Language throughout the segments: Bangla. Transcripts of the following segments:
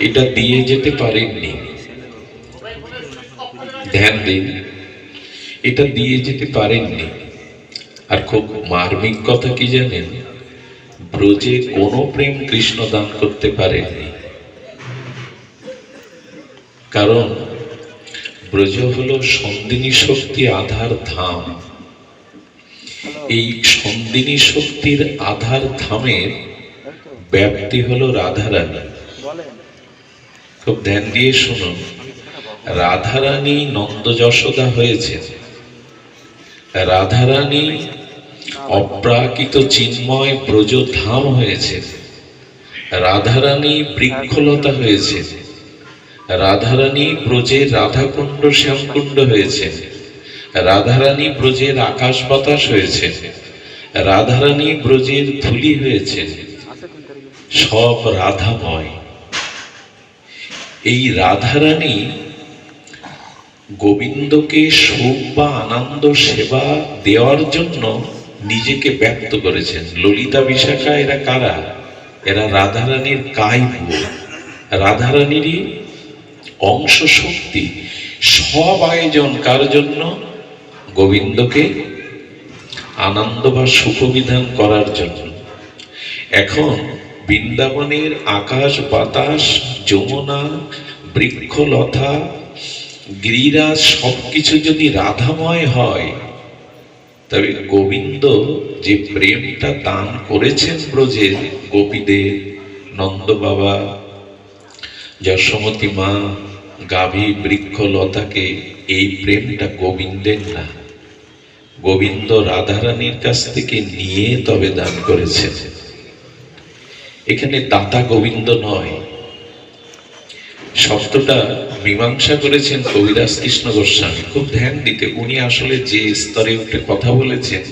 এটা দিয়ে যেতে পারেননি। ধ্যান দিন, এটা দিয়ে যেতে পারেননি। আর খুব মার্মিক কথা কি জানেন? ব্রজে কোনো প্রেম কৃষ্ণ দান করতে পারেননি। কারণ ব্রজ হলো সন্দিনী শক্তি আধার ধাম। এই সন্দিনী শক্তির আধার ধামের ব্যাপ্তি হলো রাধারানী। খুব ধ্যান দিয়ে শুনুন রাধারানী নন্দ যশোদা হয়েছে রাধারানী অপ্রাকৃত চিন্ময় ব্রজধাম হয়েছে রাধারানী বৃক্ষলতা হয়েছে রাধারানী ব্রজের রাধাকুণ্ড শ্যামকুণ্ড হয়েছে রাধারানী ব্রজের আকাশ বাতাস হয়েছে রাধারানী ব্রজের ধুলি হয়েছে সব রাধাময়। এই রাধারানী গোবিন্দকে সুখ বা আনন্দ, সেবা দেওয়ার জন্য নিজেকে ব্যক্ত করেছেন। ললিতা বিশাখা, এরা কারা? এরা রাধারানীর কাইব রাধারানীরই অংশ শক্তি। সব আয়োজন কার জন্য? গোবিন্দকে আনন্দ বা সুখবিধান করার জন্য। এখন বৃন্দাবনের আকাশ বাতাস যমুনা, বৃক্ষলতা, গিরিরাজ, সবকিছু যদি রাধাময় হয়, তবে গোবিন্দ যে প্রেমটা দান করেছেন ব্রজে গোপীদের নন্দ বাবা যশোমতী মা, গাভী বৃক্ষলতাকে এই প্রেমটা গোবিন্দের না। গোবিন্দ রাধারানীর কাছ থেকে নিয়ে তবে দান করেছেন। এখানে দাতা গোবিন্দ নয় শব্দটা মীমাংসা করেছেন কবিরাজ কৃষ্ণ গোস্বামী। খুব ধ্যান দিতে, উনি আসলে যে স্তরে উঠে কথা বলেছেন,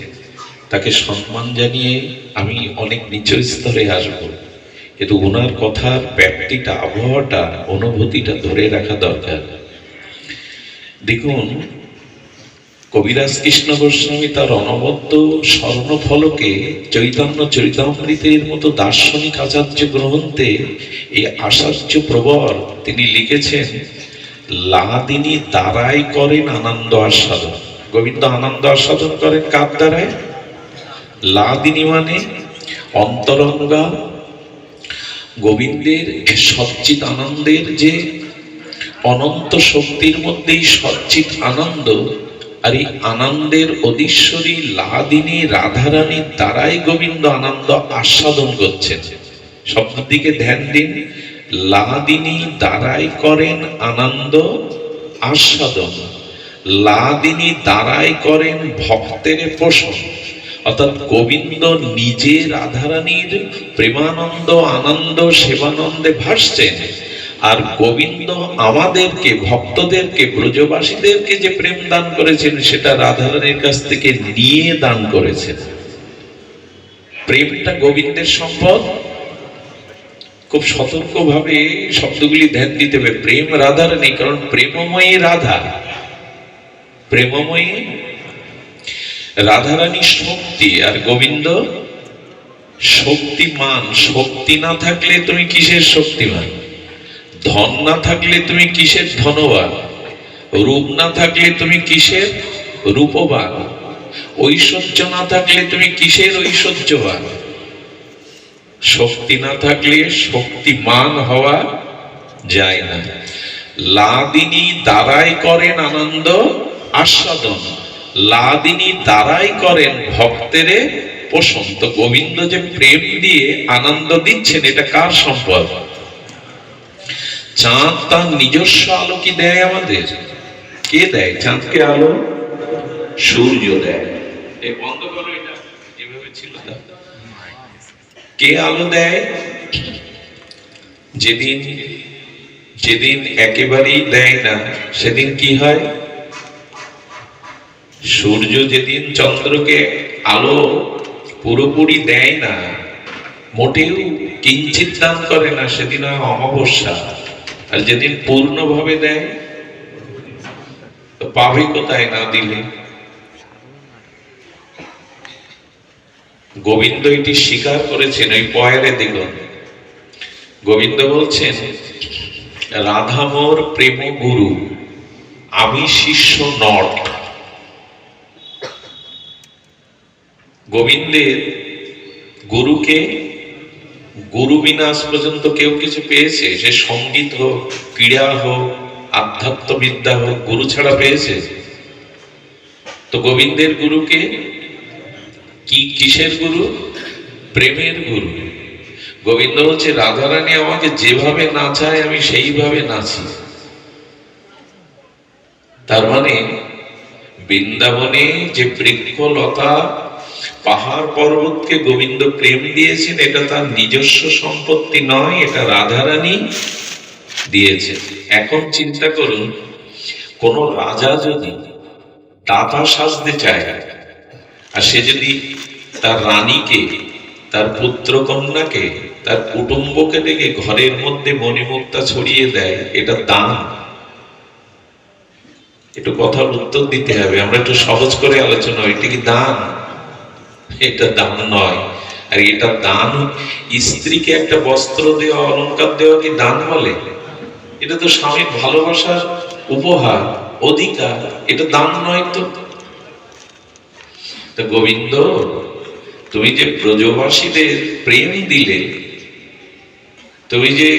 তাকে সম্মান জানিয়ে আমি অনেক নিচু স্তরে আসব। কিন্তু ওনার কথার ব্যাপ্তিটা, আবহাওয়াটা, অনুভূতিটা ধরে রাখা দরকার। দেখুন কবিরাজ কৃষ্ণ গোস্বামী তার অনবদ্য স্বর্ণফলকে চৈতন্য চরিতামৃতের মতো দার্শনিক আচার্য গ্রন্থে এই আচার্য প্রবর তিনি লিখেছেন, লাদিনী দ্বারাই করেন আনন্দ আস্বাদন। গোবিন্দ, আনন্দ আস্বাদন করেন কার দ্বারায় লাদিনী মানে অন্তরঙ্গা, গোবিন্দের সচ্চিত আনন্দের যে অনন্ত শক্তির মধ্যেই সচ্চিত আনন্দ আর এই আনন্দের অধীশ্বরী লাদিনী রাধারানীর দ্বারাই গোবিন্দ আনন্দ আস্বাদন করছেন। শব্দের দিকে ধ্যান দিন, লাদিনী দ্বারাই করেন আনন্দ আস্বাদন। লাদিনী দ্বারাই করেন ভক্তের পোষণ অর্থাৎ গোবিন্দ নিজে রাধারানীর প্রেমানন্দ, আনন্দ, সেবানন্দে ভাসছেন। আর গোবিন্দ আমাদেরকে, ভক্তদেরকে, ব্রজবাসীদেরকে যে প্রেম দান করেছেন, সেটা রাধারানীর কাছ থেকে নিয়ে দান করেছেন। প্রেমটা গোবিন্দের সম্পদ। খুব সতর্ক ভাবে শব্দগুলি ধ্যান দিতে হবে। প্রেম রাধারানী, কারণ প্রেমময়ী রাধা। প্রেমময়ী রাধারানী শক্তি আর গোবিন্দ শক্তিমান। শক্তি না থাকলে তুমি কিসের শক্তিমান? ধন না থাকলে তুমি কিসের ধনবান? রূপ না থাকলে তুমি কিসের রূপবান? ঐশ্বর্য না থাকলে তুমি কিসের ঐশ্বর্যবান? শক্তি না থাকলে শক্তিমান হওয়া যায় না। লাদিনী দ্বারাই করেন আনন্দ, আস্বাদন। লাদিনী দ্বারাই করেন ভক্তেরে পোষণ তো গোবিন্দ যে প্রেম দিয়ে আনন্দ দিচ্ছেন, এটা কার সম্পদ? চাঁদ তার নিজস্ব আলো কি দেয় আমাদের? কে দেয়? চাঁদকে আলো? সূর্য দেয়। বন্ধ করো কে আলো দেয়? যেদিন যেদিন একেবারেই দেয় না, সেদিন কি হয়? সূর্য যেদিন চন্দ্রকে আলো পুরোপুরি দেয় না, মোটেও কিঞ্চিত দান করে না, সেদিন হয় অমাবস্যা। আর যেদিন পূর্ণভাবে দেয়, তো পাবে কোথায় না দিলে? গোবিন্দ এটি স্বীকার করেছেন ওই পয়ারে দেখুন গোবিন্দ বলছেন, রাধা রাধামোর প্রেম গুরু, আমি শিষ্য নট। গোবিন্দের গুরুকে গুরু বিনা আজ পর্যন্ত কেউ কিছু পেয়েছে? সে সংগীত হোক, ক্রীড়া হোক আধ্যাত্মবিদ্যা হোক, গুরু ছাড়া পেয়েছে? তো গোবিন্দের গুরুকে কি কিসের গুরু? প্রেমের গুরু। গোবিন্দ হচ্ছে রাধারানী আমাকে যেভাবে নাচায়, আমি সেইভাবে নাচি। তার মানে বৃন্দাবনে যে বৃক্ষলতা পাহাড় পর্বতকে গোবিন্দ প্রেম দিয়েছেন, এটা তার নিজস্ব সম্পত্তি নয়, এটা রাধারানী দিয়েছে এখন চিন্তা করুন, কোন রাজা যদি দাতা সাজতে চায়, আর সে যদি তার রানীকে, তার পুত্র কন্যাকে তার কুটুম্বকে ডেকে ঘরের মধ্যে মণিমুক্তা ছড়িয়ে দেয়, এটা দান। একটু কথার উত্তর দিতে হবে, আমরা একটু সহজ করে আলোচনা এটা কি দান? এটা দান নয়। আর এটা দান স্ত্রীকে একটা বস্ত্র দেওয়া, অলংকার দেওয়া কি দান বলে? এটা তো স্বামীর ভালোবাসার উপহার, অধিকার, এটা দান নয় তো। গোবিন্দ, তুমি যে ব্রজবাসীদের প্রেম দিলে, তুমি যে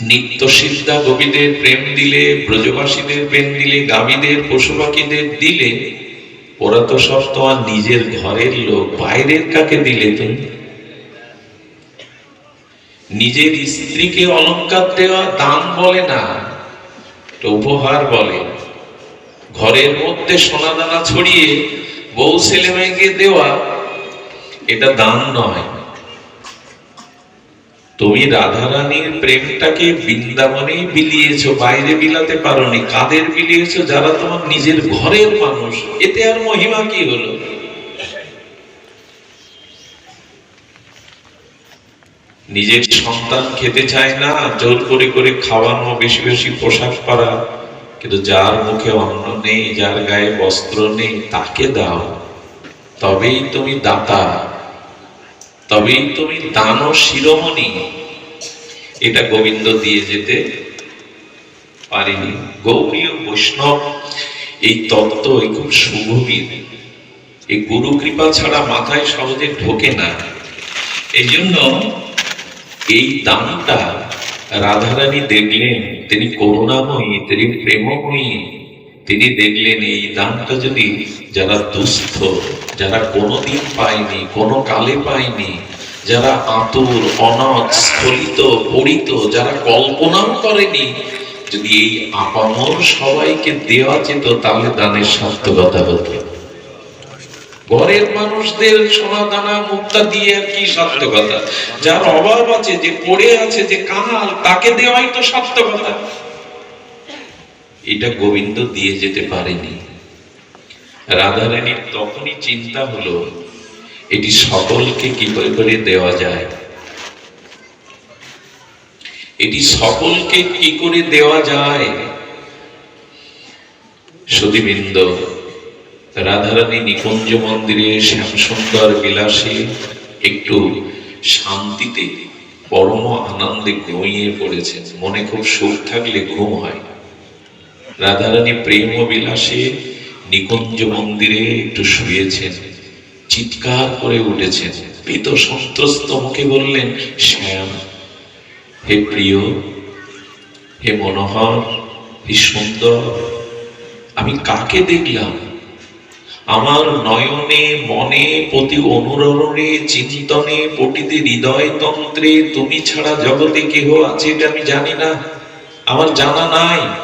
নিত্য সিদ্ধা গোপীদের প্রেম দিলে, ব্রজবাসীদের প্রেম দিলে, গাভীদের পশু পাখিদের দিলে ওরা তো সব তোমার নিজের ঘরের লোক, বাইরের কাকে দিলে তুমি? নিজের স্ত্রীকে অলঙ্কার দেওয়া দান বলে না উপহার বলে। ঘরের মধ্যে সোনা দানা ছড়িয়ে বউ ছেলে মেয়েকে দেওয়া, এটা দান নয়। তুমি রাধারানীর প্রেমটাকে বৃন্দাবনে বিলিয়েছো, বাইরে বিলাতে পারোনি, কাদের বিলিয়েছো? যারা তোমার নিজের ঘরের মানুষ, এতে আর মহিমা কি হলো? নিজের সন্তান খেতে চায় না, জোর করে করে খাওয়ানো, বেশি বেশি পোশাক পরা, কিন্তু যার মুখে অন্ন নেই, যার গায়ে বস্ত্র নেই, তাকে দাও। তবেই তুমি দাতা। তবেই তুমি দান শিরোমণি। এটা গোবিন্দ দিয়ে যেতে পারিনি। গৌরীয় বৈষ্ণব, এই তত্ত্ব, এই খুব সুগভীর। এই গুরু কৃপা ছাড়া মাথায় সহজে ঢোকে না। এই জন্য এই দানটা রাধারানী দেখলেন, তিনি করুণাময়ী, তিনি প্রেমময়ী। তিনি দেখলেন এই দানটা যদি যারা দুস্থ, যারা কোনোদিন পায়নি, কোনো কালে পায়নি, যারা আতুর, অনাথ স্খলিত পড়িত, যারা কল্পনাও করেনি, যদি এই আপামর সবাইকে দেওয়া যেত, তাহলে দানের সার্থকতা হতো। ঘরের মানুষদের সোনা দানা মুক্তা দিয়ে আর কি সার্থকতা? যার অভাব আছে, যে পড়ে আছে, যে কাঙাল তাকে দেওয়াই তো সার্থকতা। এটা গোবিন্দ দিয়ে যেতে পারেনি। রাধারানীর তখনই চিন্তা হলো, এটি সকলকে কি করে করে দেওয়া যায়? এটি সকলকে কি করে দেওয়া যায়? সুদীবৃন্দ রাধারানী নিকুঞ্জ মন্দিরে শ্যামসুন্দর বিলাসে একটু শান্তিতে পরম আনন্দে ঘুমিয়ে পড়েছেন। মনে খুব সুখ থাকলে ঘুম হয়। রাধারানী প্রেম বিলাসে নিকুঞ্জ মন্দিরে একটু শুয়েছেন। চিৎকার করে উঠেছেন। ভীত সন্ত্রস্ত মুখে বললেন, শ্যাম, হে প্রিয়, হে মনোহর, হে সুন্দর, আমি কাকে দেখলাম? আমার নয়নে, মনে, প্রতি অনুরণে, চিন্তনে, পটিতে, হৃদয় তন্ত্রে, তুমি ছাড়া জগতে কেহ আছে এটা আমি জানি না। আমার জানা নাই।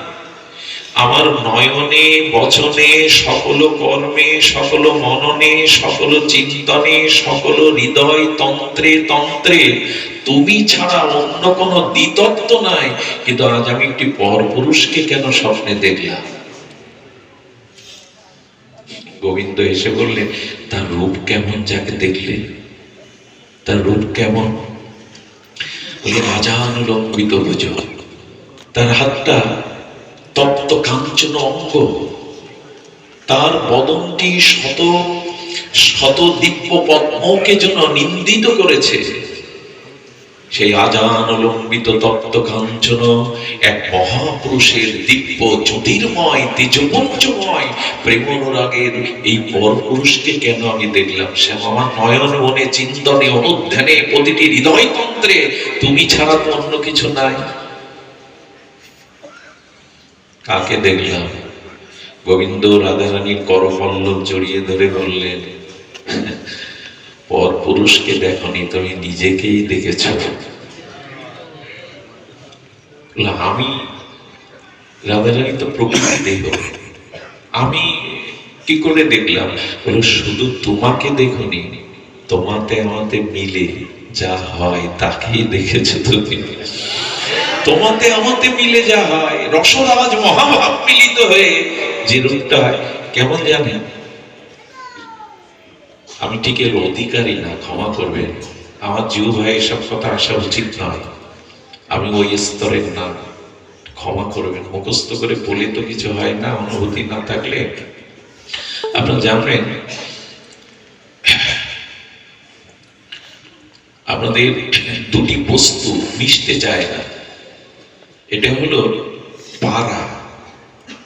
আমার নয়নে, বচনে, সকল কর্মে, সকল মননে, সকল চিন্তনে, সকল হৃদয় তন্ত্রে তন্ত্রে, তুমি ছাড়া অন্য কোনো দ্বিতত্ব নাই। কিন্তু আজ আমি একটি পরপুরুষকে কেন স্বপ্নে দেখলাম? গোবিন্দ এসে বললেন, তার রূপ কেমন যাকে দেখলে? তার রূপ কেমন? বলে, রাজানুলম্বিত বুঝ তার হাতটা তপ্ত কাঞ্চন অঙ্গ। তার বদনটি শত শত দিব্য পদ্মকে যেন নিন্দিত করেছে। সেই আজান লম্বিত তপ্ত কাঞ্চন এক মহাপুরুষের দিব্য জ্যোতির্ময় তেজপঞ্চময় প্রেমনুরাগের এই পরপুরুষকে কেন আমি দেখলাম সে আমার নয়ন, মনে, চিন্তনে, অনুধ্যানে, প্রতিটি হৃদয়তন্ত্রে তুমি ছাড়া তো অন্য কিছু নাই। কাকে দেখলাম? গোবিন্দ রাধারানীর করপল্লব জড়িয়ে ধরে বললেন, পর পুরুষকে দেখনি, তুমি নিজেকেই দেখেছ। আমি? রাধারানী তো প্রকৃতি দেহ। আমি কি করে দেখলাম? শুধু তোমাকে দেখনি, তোমাতে আমাতে মিলে যা হয় তাকেই দেখেছ তুমি। তোমাতে আমাতে মিলে যা হয় রসরাজ মহাভাব মিলিত হয়ে যে রূপটা হয় কেমন জানেন? আমি ঠিক এর অধিকারী না, ক্ষমা করবেন। আমার জিউ ভাই এসব কথা আসা উচিত নয়। আমি ওই স্তরের না, ক্ষমা করবেন। মুখস্থ করে বলে তো কিছু হয় না, অনুভূতি না থাকলে। আপনারা জানবেন, আপনাদের দুটি বস্তু মিশতে চায় না। এটা হলো পাড়া,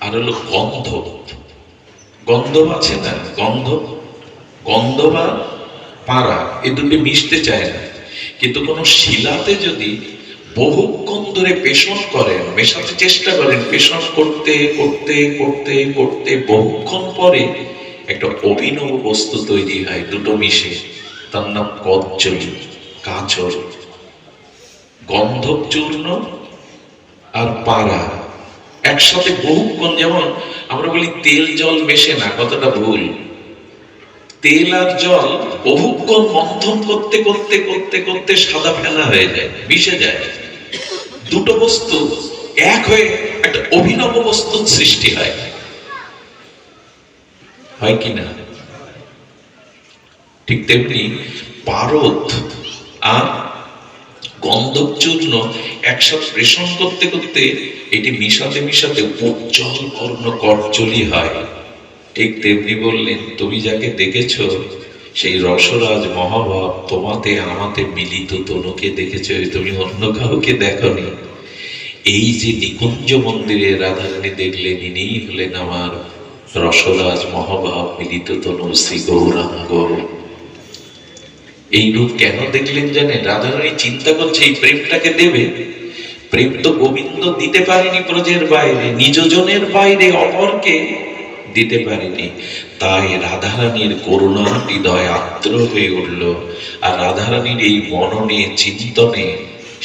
আর হলো গন্ধ। গন্ধ আছে না? গন্ধ? গন্ধ বা পাড়া, এ দুটি মিশতে চায় না। কিন্তু কোন শিলাতে যদি বহুক্ষণ ধরে পেশন করেন, মেশাতে চেষ্টা করেন, পেশন করতে করতে করতে করতে বহুক্ষণ পরে একটা অভিনব বস্তু তৈরি হয়, দুটো মিশে। তার নাম কজ্জলি কাঁচর গন্ধক চূর্ণ আর পাড়া। একসাথে বহুক্ষণ যেমন আমরা বলি তেল জল মেশে না কতটা ভুল। তেল আর জল বহুক্ষণ মন্থন করতে করতে করতে করতে সাদা ফেনা হয়ে যায়, মিশে যায়। দুটো বস্তু এক হয়ে একটা অভিনব বস্তুর সৃষ্টি হয়। হয় কি না? ঠিক তেমনি পারদ আর গন্ধক চূর্ণ একসাথে প্রেষণ করতে করতে এটি মিশাতে মিশাতে উজ্জ্বল বর্ণ করচলি হয়। ঠিক তেমনি বললেন, তুমি যাকে দেখেছ, সেই রসরাজ মহাভাব তোমাতে আমাতে মিলিত তনুকে দেখেছ, তুমি অন্য কাউকে দেখনি। এই যে নিকুঞ্জ মন্দিরে রাধারানী দেখলেন, ইনিই হলেন আমার রসরাজ মহাভাব মিলিত তনু শ্রী গৌরাঙ্গ এই রূপ কেন দেখলেন জানেন? রাধারানী চিন্তা করছে, এই প্রেমটাকে দেবে? প্রেম তো গোবিন্দ দিতে পারেনি ব্রজের বাইরে নিজজনের বাইরে অপরকে দিতে পারেনি। তাই রাধারানীর করুণা হৃদয় আত্র হয়ে উঠল, আর রাধারানীর এই মননে, চিন্তনে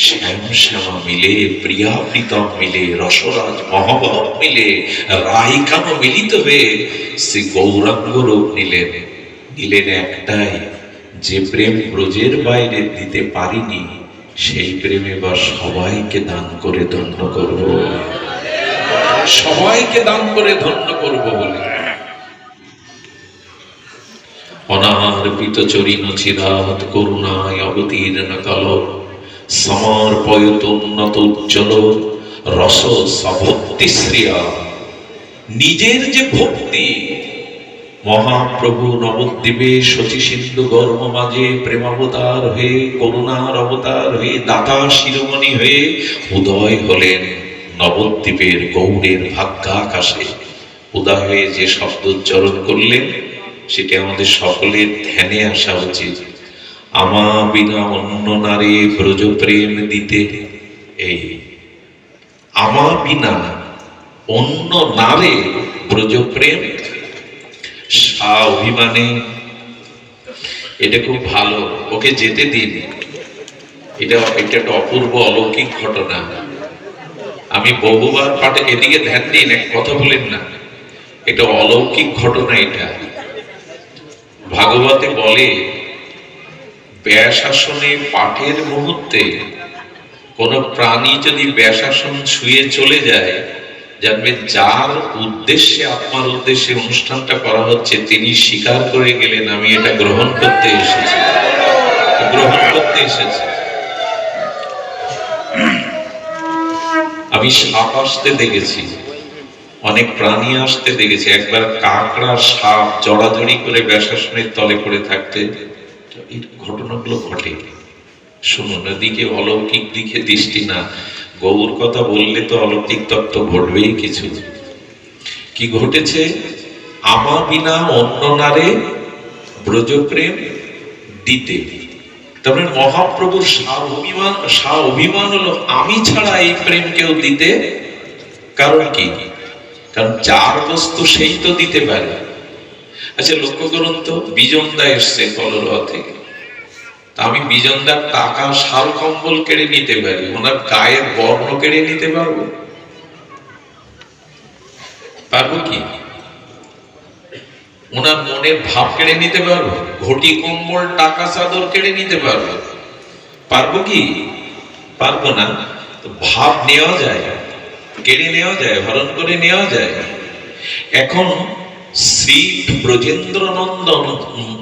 শ্যাম শ্যামা মিলে, প্রিয়া প্রীতম মিলে, রসরাজ মহাভাব মিলে রাইকানো মিলিত হয়ে শ্রী গৌরাঙ্গ রূপ নিলেন। নিলেন একটাই যে প্রেম ব্রজের বাইরে দিতে পারিনি, সেই প্রেমে বা সবাইকে দান করে ধন্য করব। সবাইকে দান করে ধন্য করব বলে। করুণায় অবতীর্ণ কাল উন্নত উজ্জ্বল রস সভক্তি শ্রিয়া। নিজের যে ভক্তি মহাপ্রভু নবদ্বীপে শচী সিন্ধু গর্ভ মাঝে প্রেমাবতার হয়ে, করুণার অবতার হয়ে, দাতা শিরোমণি হয়ে উদয় হলেন নবদ্বীপের গৌড়ের ভাগ্যাকাশে। উদয় হয়ে যে শব্দ উচ্চারণ করলেন, সেটা আমাদের সকলের ধ্যানে আসা উচিত। আমা বিনা অন্য নারী ব্রজ প্রেম দিতে। এই, আমা বিনা অন্য নারে ব্রজ প্রেম অভিমানে এটা খুব ভালো। ওকে যেতে দিন। এটা এটা একটা অপূর্ব অলৌকিক ঘটনা। আমি বহুবার পাঠে এদিকে ধ্যান দিন এক কথা বলেন না। এটা অলৌকিক ঘটনা এটা। ভাগবতে বলে, ব্যাসাসনে পাঠের মুহূর্তে কোন প্রাণী যদি ব্যাসাসন শুয়ে চলে যায় জানবেন যার উদ্দেশ্যে আপনার উদ্দেশ্যে অনুষ্ঠানটা করা হচ্ছে, তিনি স্বীকার করে গেলেন, আমি এটা গ্রহণ করতে এসেছি। গ্রহণ করতে এসেছি। আমি সাপ আসতে দেখেছি। অনেক প্রাণী আসতে দেখেছি। একবার কাঁকড়া, সাপ জড়াজড়ি করে ব্যাসাসনের তলে পড়ে থাকতে, এই ঘটনাগুলো ঘটে। শুনুন, এদিকে অলৌকিক দিকে দৃষ্টি না। গৌর কথা বললে তো অলৌকিক তত্ত্ব ঘটবেই কিছু। কি ঘটেছে? আমা বিনা অন্য নারে ব্রজপ্রেম দিতে। তারপরে মহাপ্রভুর অভিমান সা অভিমান হলো, আমি ছাড়া এই প্রেম কেউ দিতে। কারণ কি? কারণ যার বস্তু সেই তো দিতে পারে। আচ্ছা লক্ষ্য করুন তো বিজনদা এসছে কলরোয়া থেকে। আমি বিজনদার টাকা শাল কম্বল কেড়ে নিতে পারি, ওনার গায়ের বর্ণ কেড়ে নিতে পারব? পারব কি? ওনার মনের ভাব কেড়ে নিতে পারব? ঘটি কম্বল, টাকা চাদর কেড়ে নিতে পারব? পারব কি? পারব না। তো ভাব নেওয়া যায়, কেড়ে নেওয়া যায়, হরণ করে নেওয়া যায়। এখন শ্রী ব্রজেন্দ্র নন্দন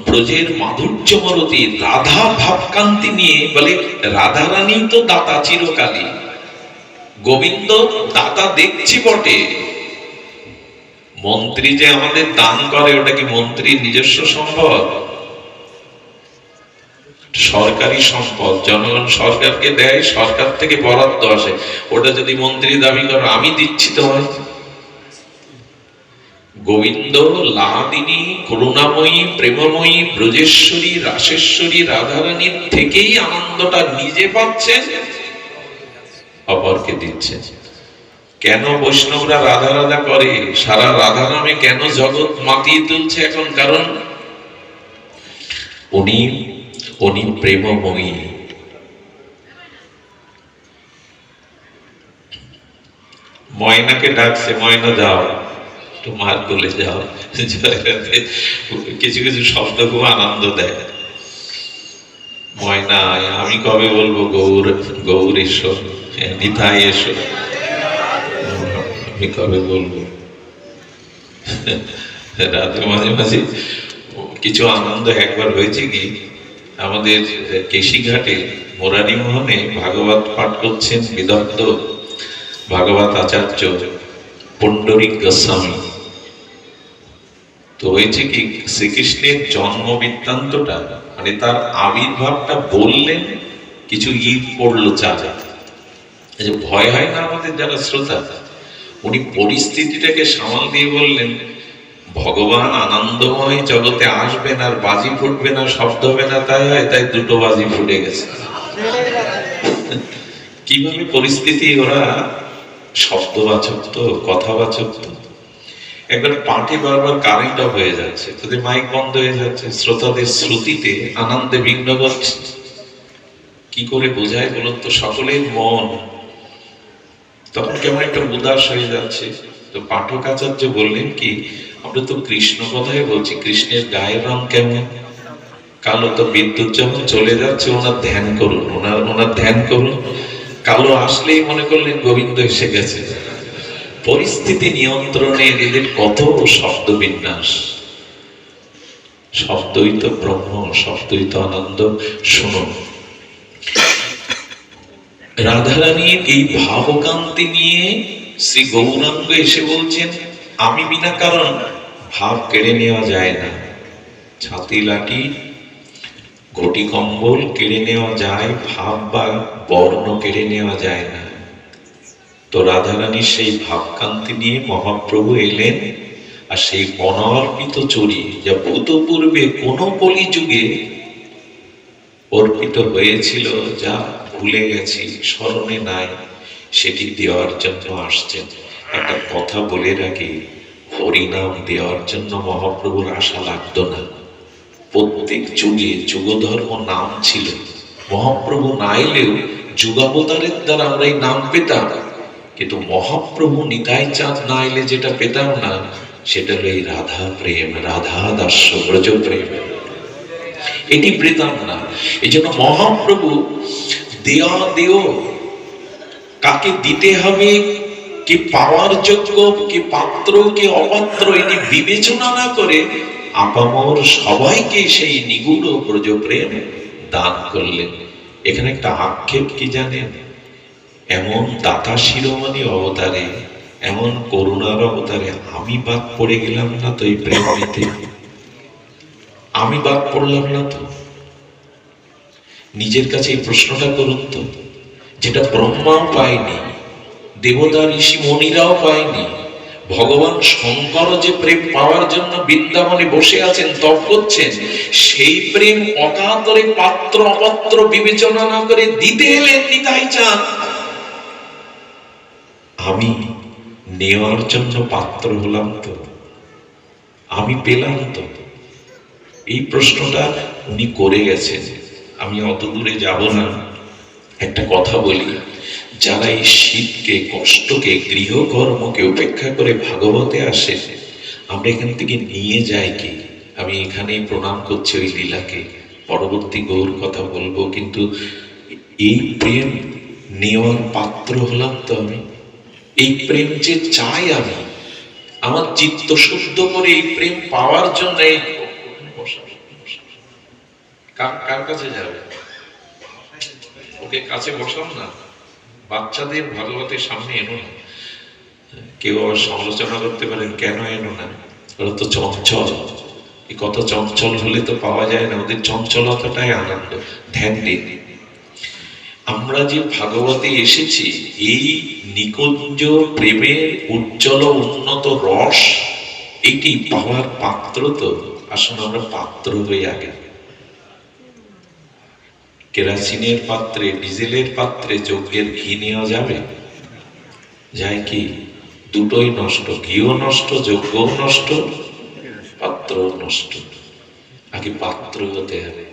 ব্রজের মাধুর্য মরতি রাধা ভাবকান্তি নিয়ে বলে রাধা রানী তো দাতা চিরকালী গোবিন্দ দাতা দেখছি বটে। মন্ত্রী যে আমাদের দান করে, ওটা কি মন্ত্রীর নিজস্ব সম্পদ? সরকারি সম্পদ, জনগণ সরকারকে দেয়, সরকার থেকে বরাদ্দ আসে। ওটা যদি মন্ত্রী দাবি করে, আমি দিচ্ছি তোমায় গোবিন্দ লাদিনী করুণাময়ী, প্রেমময়ী, ব্রজেশ্বরী, রাসেশ্বরী, রাধারানীর থেকেই আনন্দটা নিজে পাচ্ছেন, অপরকে দিচ্ছেন। কেন বৈষ্ণবরা রাধা রাধা করে? সারা রাধা নামে কেন জগৎ মাতিয়ে তুলছে এখন? কারণ উনি উনি প্রেমময়ী। ময়নাকে ডাকছে, ময়না যাও। একটু মার বলে যাও কিছু কিছু শব্দ খুব আনন্দ দেয়। আমি কবে বলব গৌর গৌর এসো নিতাই এসো। আমি কবে বলব? রাতে মাঝে মাঝে কিছু আনন্দ একবার হয়েছে কি? আমাদের কেশিঘাটে মোরারি মোহনে ভাগবত পাঠ করছেন বিদগ্ধ ভাগবত আচার্য পণ্ডরিক গোস্বামী। তো হয়েছে কি, শ্রীকৃষ্ণের জন্ম বৃত্তান্তটা মানে তার আবির্ভাবটা বললেন, কিছু ঈদ পড়ল চাচা যে ভয় হয় না আমাদের যারা শ্রোতা, উনি পরিস্থিতিটাকে সামাল দিয়ে বললেন, ভগবান আনন্দময় জগতে আসবেন আর বাজি ফুটবে না, শব্দ হবে না, তাই হয়, তাই দুটো বাজি ফুটে গেছে। কীভাবে পরিস্থিতি, ওরা শব্দবাচক তো, কথাবাচক তো। একবার পাঠে বারবার কারেন্ট অফ হয়ে যাচ্ছে, তাদের মাইক বন্ধ হয়ে যাচ্ছে, শ্রোতাদের শ্রুতিতে আনন্দে বিঘ্ন ঘটছে। কি করে বোঝায় বলুন তো? সকলের মন তখন কেমন একটা উদাস হয়ে যাচ্ছে। তো পাঠক আচার্য বললেন কি, আমরা তো কৃষ্ণ কথাই বলছি, কৃষ্ণের গায়ের রং কেমন? কালো তো বিদ্যুৎ যখন চলে যাচ্ছে, ওনার ধ্যান করুন, ওনার ওনার ধ্যান করুন। কালো আসলেই মনে করলেন গোবিন্দ এসে গেছে। পরিস্থিতি নিয়ন্ত্রণে এদের কত শব্দ বিন্যাস? শব্দই তো ব্রহ্ম, শব্দই তো আনন্দ। শুনুন। রাধারানীর এই ভাবকান্তি নিয়ে শ্রী গৌরাঙ্গ এসে বলছেন, আমি বিনা কারণ ভাব কেড়ে নেওয়া যায় না। ছাতি, লাঠি, ঘটি, কম্বল কেড়ে নেওয়া যায়, ভাব বা বর্ণ কেড়ে নেওয়া যায় না। তো রাধারানীর সেই ভাবকান্তি নিয়ে মহাপ্রভু এলেন আর সেই অনর্পিত চুরি যা ভূতপূর্বে কোন কলি যুগে অর্পিত হয়েছিল, যা ভুলে গেছি, স্মরণে নাই, সেটি দেওয়ার জন্য আসছেন। একটা কথা বলে রাখি, হরিনাম দেওয়ার জন্য মহাপ্রভুর আশা লাগতো না। প্রত্যেক যুগে যুগধর্ম নাম ছিল। মহাপ্রভু না এলেও যুগাবতারের দ্বারা আমরা এই নাম পেতাম। কিন্তু মহাপ্রভু নিতাই চাঁদ না এলে যেটা পেতাম না, সেটা হলো এই রাধা প্রেম, রাধা দাস্য, ব্রজ প্রেম। এটি পেতাম না। এই জন্য মহাপ্রভু দেয়া দেও, কাকে দিতে হবে, কি পাওয়ার যোগ্য, কি পাত্র, কি অপাত্র, এটি বিবেচনা না করে আপামর সবাইকে সেই নিগুড় ব্রজ প্রেম দান করলেন। এখানে একটা আক্ষেপ কি জানেন? এমন দাতা শিরোমণি অবতারে, এমন করুণার অবতারে আমি বাদ পড়ে গেলাম না তো এই প্রেম নিতে আমি বাদ পড়লাম না তো? নিজের কাছে এই প্রশ্নটা করুন তো, যেটা ব্রহ্মাও পায়নি, দেবতা, ঋষি মণিরাও পায়নি, ভগবান শঙ্কর যে প্রেম পাওয়ার জন্য বৃন্দাবনে বসে আছেন, তপ করছেন, সেই প্রেম অকাতরে পাত্র অপাত্র বিবেচনা না করে দিতে এলেন নিতাই চান। আমি নেওয়ার জন্য পাত্র হলাম তো। আমি পেলাম তো। এই প্রশ্নটা উনি করে গেছেন। আমি অত দূরে যাব না। একটা কথা বলি, যারা এই শীতকে, কষ্টকে, গৃহকর্মকে উপেক্ষা করে ভাগবতে আসে, আমরা এখান থেকে নিয়ে যাই কি? আমি এখানেই প্রণাম করছি ওই লীলাকে। পরবর্তী গৌর কথা বলব, কিন্তু এই প্রেম নেওয়ার পাত্র হলাম তো আমি। এই প্রেম যে চাই আমি, আমার চিত্ত শুদ্ধ করে এই প্রেম পাওয়ার জন্য কার- কাছে যাবে? ওকে কাছে বসাও না। বাচ্চাদের ভাগবতের সামনে এনো না। কেউ আবার সমালোচনা করতে পারেন কেন এনো না? ওরা তো চঞ্চল। এই কত চঞ্চল হলে তো পাওয়া যায় না। ওদের চঞ্চলতাটাই আনন্দ ধ্যান দিন। আমরা যে ভাগবতে এসেছি, এই নিকুঞ্জ প্রেমের উজ্জ্বল উন্নত রস, এটি পাওয়ার পাত্র তো। আসুন আমরা পাত্র হয়ে আগে। কেরাসিনের পাত্রে, ডিজেলের পাত্রে যজ্ঞের ঘি নেওয়া যাবে? যায় কি? দুটোই নষ্ট, ঘিও নষ্ট, যজ্ঞও নষ্ট পাত্র নষ্ট। আগে পাত্র হতে হবে।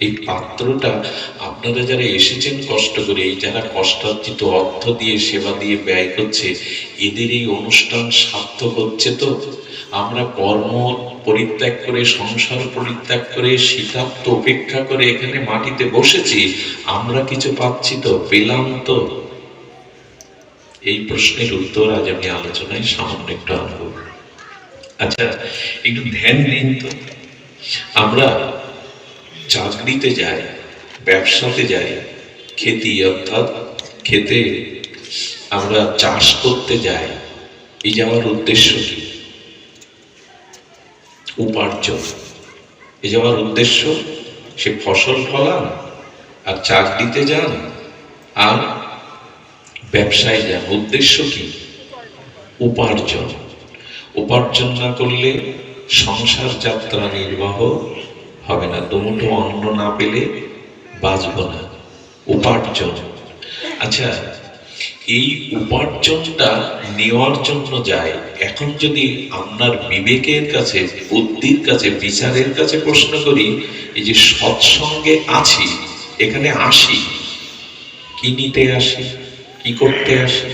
এই পাত্রটা আপনারা যারা এসেছেন কষ্ট করে, এই যারা কষ্টার্জিত অর্থ দিয়ে, সেবা দিয়ে ব্যয় করছে, এদের এই অনুষ্ঠান সার্থক হচ্ছে তো? আমরা কর্ম পরিত্যাগ করে, সংসার পরিত্যাগ করে শীতার্থ উপেক্ষা করে এখানে মাটিতে বসেছি, আমরা কিছু পাচ্ছি তো? পেলাম তো? এই প্রশ্নের উত্তর আজ আমি আলোচনায় সামান্য একটু আনব। আচ্ছা একটু ধ্যান দিন তো। আমরা চাকরিতে যায়, ব্যবসাতে যাই খেতি অর্থাৎ খেতে আমরা চাষ করতে যাই, এই যাওয়ার উদ্দেশ্য কি? উপার্জন। এই যাওয়ার উদ্দেশ্য, সে ফসল ফলান, আর চাকরিতে যান, আর ব্যবসায় যান। উদ্দেশ্য কি? উপার্জন। উপার্জন না করলে সংসার যাত্রা নির্বাহ হবে না, দুমুঠো অন্ন না পেলে বাঁচব না। উপার্জন। আচ্ছা এই উপার্জনটা নেওয়ার জন্য যায়। এখন যদি আপনার বিবেকের কাছে, বুদ্ধির কাছে, বিচারের কাছে প্রশ্ন করি, এই যে সৎসঙ্গে আছি, এখানে আসি, কি নিতে আসি, কি করতে আসি?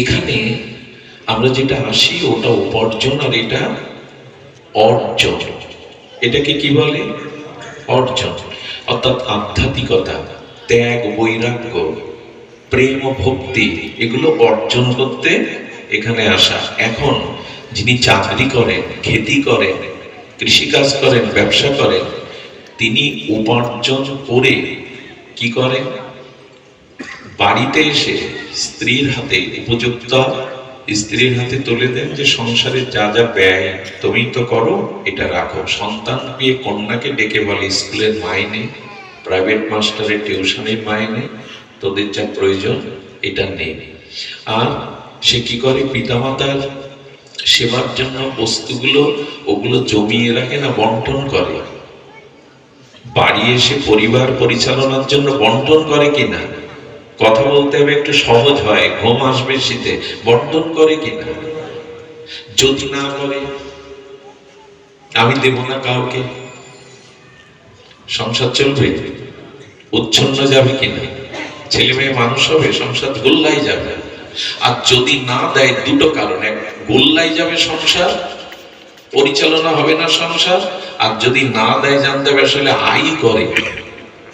এখানে আমরা যেটা আসি ওটা উপার্জন আর এটা অর্জন। এটাকে কি বলে? অর্জন। অর্থাৎ আধ্যাত্মিকতা, ত্যাগ, বৈরাগ্য, প্রেম, ভক্তি, এগুলো অর্জন করতে এখানে আসা। এখন যিনি চাকরি করেন, খেতি করেন, কৃষিকাজ করেন, ব্যবসা করেন, তিনি উপার্জন করে কি করেন? বাড়িতে এসে স্ত্রীর হাতে উপযুক্ত স্ত্রীর হাতে তুলে দেন যে সংসারে যা যা ব্যয়, তুমি তো করো, এটা রাখো। সন্তান পেয়ে কন্যাকে ডেকে বলে, স্কুলের মাইনে প্রাইভেট মাস্টারের টিউশনের মাইনে তোদের যা প্রয়োজন, এটা নেই আর সে কি করে? পিতামাতার সেবার জন্য বস্তুগুলো, ওগুলো জমিয়ে রাখে না, বন্টন করে। বাড়ি এসে পরিবার পরিচালনার জন্য বন্টন করে কিনা? কথা বলতে হবে, একটু সহজ হয়। ঘুম আসবে শীতে। বন্টন করে কিনা যদি না করে? আমি দেব না কাউকে? সংসার চলবে? উচ্ছন্ন যাবে কিনা ছেলে মেয়ে মানুষ হবে, সংসার গোল্লাই যাবে। আর যদি না দেয় দুটো কারণ, এক গোল্লাই যাবে সংসার, পরিচালনা হবে না সংসার, আর যদি না দেয় জানতে হবে আসলে আই করে।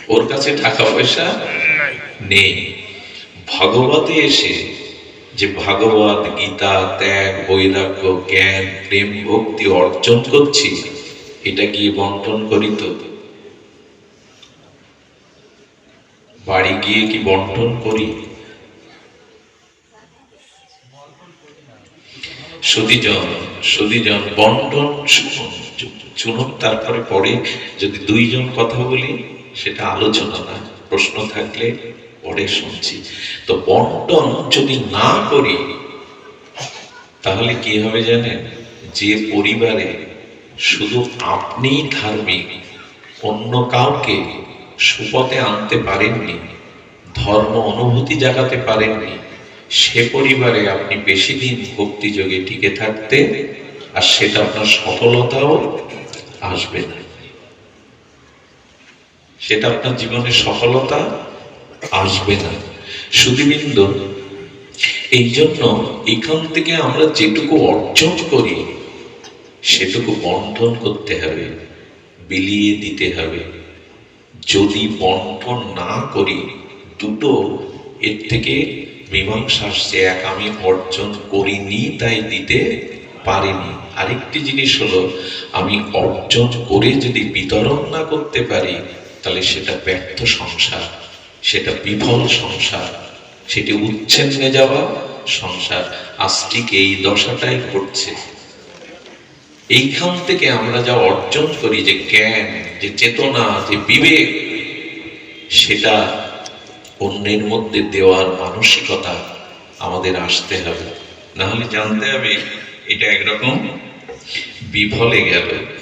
ওর কাছে টাকা পয়সা নেই। ভগবতে এসে যে ভাগবত, গীতা, ত্যাগ, বৈরাগ্য, জ্ঞান, প্রেম, ভক্তি অর্জন করছি, এটা গিয়ে বন্টন করি তো বাড়ি গিয়ে কি বন্টন করি? সতীজন সতীজন, বন্টন শুনুন, তারপরে পরে যদি দুইজন কথা বলি, সেটা আলোচনা না, প্রশ্ন থাকলে পরে শুনছি। তো বন্টন যদি না করি, তাহলে কি হবে জানেন? যে পরিবারে শুধু আপনি ধার্মিক, অন্য কাউকে সুপথে আনতে পারেননি, ধর্ম অনুভূতি জাগাতে পারেননি, সে পরিবারে আপনি বেশি দিন ভক্তিযোগে টিকে থাকতে, আর সেটা আপনার সফলতাও আসবে না। সেটা আপনার জীবনে সফলতা আসবে না। সুদীবৃন্দ এই জন্য এখান থেকে আমরা যেটুকু অর্জন করি, সেটুকু বন্টন করতে হবে, বিলিয়ে দিতে হবে। যদি বন্টন না করি, দুটো এর থেকে মীমাংসা আসছে এক আমি অর্জন করিনি, তাই দিতে পারিনি। আরেকটি জিনিস হলো, আমি অর্জন করে যদি বিতরণ না করতে পারি, তাহলে সেটা ব্যর্থ সংসার। সেটা বিফল সংসার, সেটি উচ্ছেন্নে যাওয়া সংসার। আজ ঠিক এই দশাটাই ঘটছে। এইখান থেকে আমরা যা অর্জন করি, যে জ্ঞান, যে চেতনা, যে বিবেক, সেটা অন্যের মধ্যে দেওয়ার মানসিকতা আমাদের আসতে হবে। না হলে জানতে হবে এটা একরকম বিফলে গেল।